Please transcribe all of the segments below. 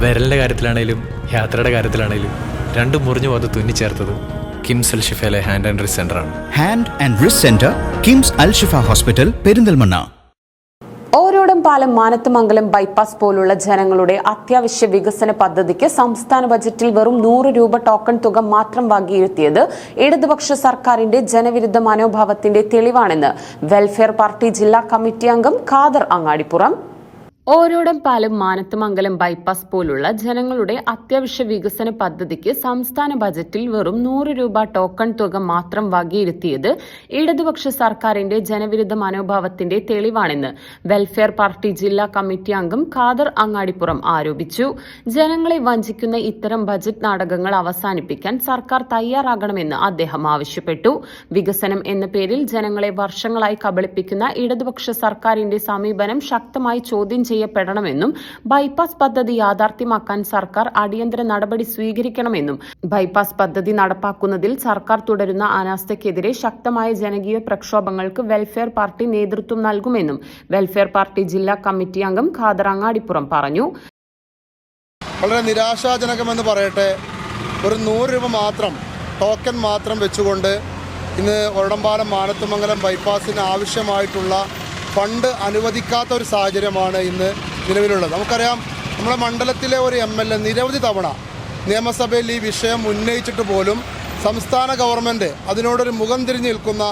വിരലിന്റെ കാര്യത്തിലാണേലും യാത്രയുടെ കാര്യത്തിലാണേലും രണ്ടും മുറിഞ്ഞു പോകാതെ തുന്നിച്ചേർത്തത് കിംസ് അൽ ഷിഫയിലെ ഹാൻഡ് ആൻഡ് റിസ് ആണ്. Hand and wrist centre KIMS Al Shifa hospital Perinthalmanna. Orodampalam Manathumangalam bypass പോലുള്ള ജനങ്ങളുടെ അത്യാവശ്യ വികസന പദ്ധതിക്ക് സംസ്ഥാന ബജറ്റിൽ വെറും നൂറ് രൂപ ടോക്കൺ തുക മാത്രം വകയിരുത്തിയത് ഇടതുപക്ഷ സർക്കാരിന്റെ ജനവിരുദ്ധ മനോഭാവത്തിന്റെ തെളിവാണെന്ന് വെൽഫെയർ പാർട്ടി ജില്ലാ കമ്മിറ്റി അംഗം ഖാദർ അങ്ങാടിപ്പുറം. ഓരോടം പാലം മാനത്തുമംഗലം ബൈപ്പാസ് പോലുള്ള ജനങ്ങളുടെ അത്യാവശ്യ വികസന പദ്ധതിക്ക് സംസ്ഥാന ബജറ്റിൽ വെറും നൂറ് രൂപ ടോക്കൺ തുക മാത്രം വകയിരുത്തിയത് ഇടതുപക്ഷ സർക്കാരിന്റെ ജനവിരുദ്ധ മനോഭാവത്തിന്റെ തെളിവാണെന്ന് വെൽഫെയർ പാർട്ടി ജില്ലാ കമ്മിറ്റി അംഗം ഖാദർ അങ്ങാടിപ്പുറം ആരോപിച്ചു. ജനങ്ങളെ വഞ്ചിക്കുന്ന ഇത്തരം ബജറ്റ് നാടകങ്ങൾ അവസാനിപ്പിക്കാൻ സർക്കാർ തയ്യാറാകണമെന്ന് അദ്ദേഹം ആവശ്യപ്പെട്ടു. വികസനം എന്ന പേരിൽ ജനങ്ങളെ വർഷങ്ങളായി കബളിപ്പിക്കുന്ന ഇടതുപക്ഷ സർക്കാരിന്റെ സമീപനം ശക്തമായി ചോദ്യം ചെയ്യപ്പെടണമെന്നും ബൈപ്പാസ് പദ്ധതി യാഥാർത്ഥ്യമാക്കാൻ സർക്കാർ അടിയന്തര നടപടി സ്വീകരിക്കണമെന്നും ബൈപ്പാസ് പദ്ധതി നടപ്പാക്കുന്നതിൽ സർക്കാർ തുടരുന്ന അനാസ്ഥയ്ക്കെതിരെ ശക്തമായ ജനകീയ പ്രക്ഷോഭങ്ങൾക്ക് വെൽഫെയർ പാർട്ടി നേതൃത്വം നൽകുമെന്നും വെൽഫെയർ പാർട്ടി ജില്ലാ കമ്മിറ്റി അംഗം ഖാദർ അങ്ങാടിപ്പുറം പറഞ്ഞു. വളരെ നിരാശാജനകമെന്ന് പറയട്ടെ ഒരു നൂറ് രൂപ മാത്രം ടോക്കൺ മാത്രം വെച്ചുകൊണ്ട് ഇന്ന് ഒരടമ്പാലം മാനത്തുമംഗലം ബൈപ്പാസിന് ആവശ്യമായിട്ടുള്ള ഫണ്ട് അനുവദിക്കാത്ത ഒരു സാഹചര്യമാണ് ഇന്ന് നിലവിലുള്ളത്. നമുക്കറിയാം നമ്മുടെ മണ്ഡലത്തിലെ ഒരു എം എൽ എ നിരവധി തവണ നിയമസഭയിൽ ഈ വിഷയം ഉന്നയിച്ചിട്ട് പോലും സംസ്ഥാന ഗവൺമെന്റ് അതിനോടൊരു മുഖം തിരിഞ്ഞ് നിൽക്കുന്ന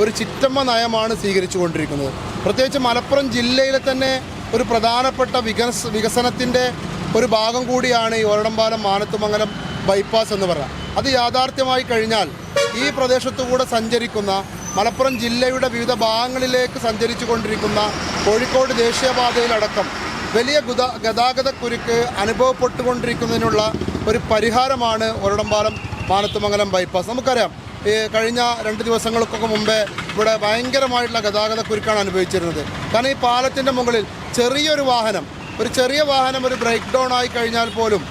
ഒരു ചിറ്റമ്മ നയമാണ് സ്വീകരിച്ചു കൊണ്ടിരിക്കുന്നത് പ്രത്യേകിച്ച് മലപ്പുറം ജില്ലയിലെ തന്നെ ഒരു പ്രധാനപ്പെട്ട വികസ വികസനത്തിന്റെ ഒരു ഭാഗം കൂടിയാണ് ഈ ഒരടമ്പാലം മാനത്തുമംഗലം ബൈപ്പാസ് എന്ന് പറയുക അത് യാഥാർത്ഥ്യമായി കഴിഞ്ഞാൽ ഈ പ്രദേശത്തുകൂടെ സഞ്ചരിക്കുന്ന മലപ്പുറം ജില്ലയുടെ വിവിധ ഭാഗങ്ങളിലേക്ക് സഞ്ചരിച്ചു കൊണ്ടിരിക്കുന്ന കോഴിക്കോട് ദേശീയപാതയിലടക്കം വലിയ ഗതാഗത ഗതാഗതക്കുരുക്ക് അനുഭവപ്പെട്ടുകൊണ്ടിരിക്കുന്നതിനുള്ള ഒരു പരിഹാരമാണ് ഒരടമ്പാലം മാനത്തുമംഗലം ബൈപ്പാസ്. നമുക്കറിയാം ഈ കഴിഞ്ഞ രണ്ട് ദിവസങ്ങൾക്കൊക്കെ മുമ്പേ ഇവിടെ ഭയങ്കരമായിട്ടുള്ള ഗതാഗതക്കുരുക്കാണ് അനുഭവിച്ചിരുന്നത്. കാരണം ഈ പാലത്തിന്റെ മുകളിൽ ചെറിയൊരു വാഹനം ഒരു ചെറിയ വാഹനം ഒരു ബ്രേക്ക് ഡൗൺ ആയി കഴിഞ്ഞാൽ പോലും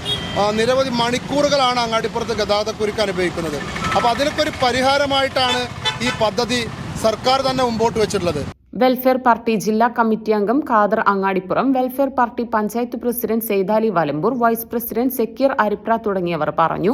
നിരവധി മണിക്കൂറുകളാണ് അങ്ങാടിപ്പുറത്ത് ഗതാഗതക്കുരുക്ക് അനുഭവിക്കുന്നത്. അപ്പോൾ അതിനൊക്കെ ഒരു പരിഹാരമായിട്ടാണ് ഈ പദ്ധതി സർക്കാർ തന്നെ മുമ്പോട്ട് വെച്ചിട്ടുള്ളത്. വെൽഫെയർ പാർട്ടി ജില്ലാ കമ്മിറ്റി അംഗം Khader Angadippuram welfare party panchayat president Saithali Valambur vice president Sakeer Aripra തുടങ്ങിയവർ പറഞ്ഞു.